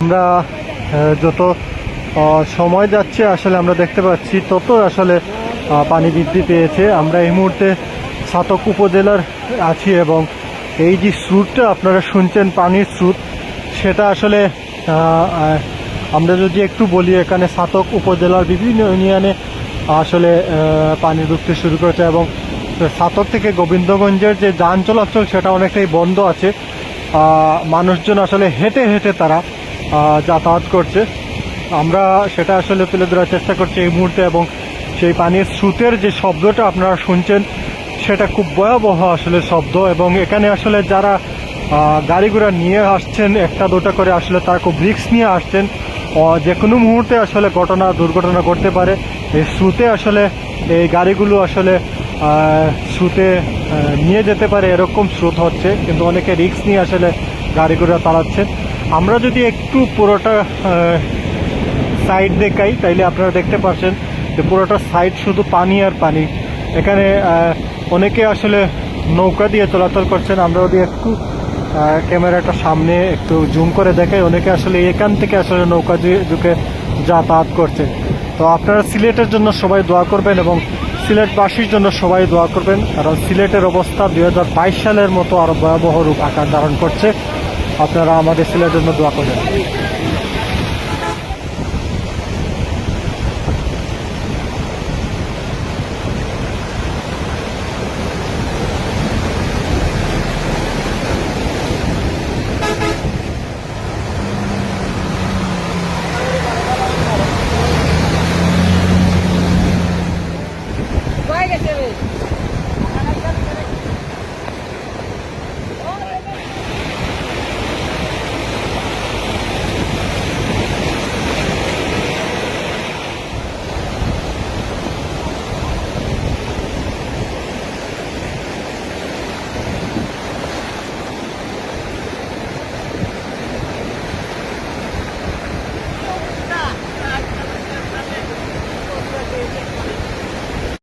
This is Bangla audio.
আমরা যত সময় যাচ্ছে, আসলে আমরা দেখতে পাচ্ছি তত আসলে পানি বৃদ্ধি পেয়েছে। আমরা এই মুহূর্তে সাতক উপজেলার আছি এবং এই যে স্রোতটা আপনারা শুনছেন, পানির স্রোত, সেটা আসলে আমরা যদি একটু বলি, এখানে সাতক উপজেলার বিভিন্ন ইউনিয়নে আসলে পানি ঢুকতে শুরু করেছে এবং সাতক থেকে গোবিন্দগঞ্জের যে যান চলাচল, সেটা অনেকটাই বন্ধ আছে। মানুষজন আসলে হেঁটে হেঁটে তারা যাতায়াত করছে। আমরা সেটা আসলে তুলে ধরার চেষ্টা করছি এই মুহূর্তে এবং সেই পানির স্রোতের যে শব্দটা আপনারা শুনছেন, সেটা খুব ভয়াবহ আসলে শব্দ এবং এখানে আসলে যারা গাড়ি ঘোড়া নিয়ে আসছেন, একটা দুটা করে আসলে তারা খুব রিক্স নিয়ে আসছেন। যে কোনো মুহূর্তে আসলে ঘটনা, দুর্ঘটনা করতে পারে। এই স্রোতে আসলে এই গাড়িগুলো আসলে স্রোতে নিয়ে যেতে পারে এরকম স্রোত হচ্ছে। কিন্তু অনেকে রিক্স নিয়ে আসলে গাড়ি ঘোড়া চালাচ্ছে আমরা যদি একটু পুরোটা সাইড দেখাই, তাইলে আপনারা দেখতে পাচ্ছেন যে পুরোটা সাইড শুধু পানি আর পানি। এখানে অনেকে আসলে নৌকা দিয়ে চলাচল করছেন আমরা যদি একটু ক্যামেরাটা সামনে একটু জুম করে দেখাই। অনেকে আসলে এখান থেকে আসলে নৌকা দিয়ে ঢুকে যাতায়াত করছে। তো আপনারা সিলেটের জন্য সবাই দোয়া করবেন এবং সিলেটবাসীর জন্য সবাই দোয়া করবেন, কারণ সিলেটের অবস্থা দু হাজার বাইশ সালের মতো আরও ভয়াবহ রূপ আকার ধারণ করছে। আপনারা আমাদের ছেলের জন্য দোয়া করবেন।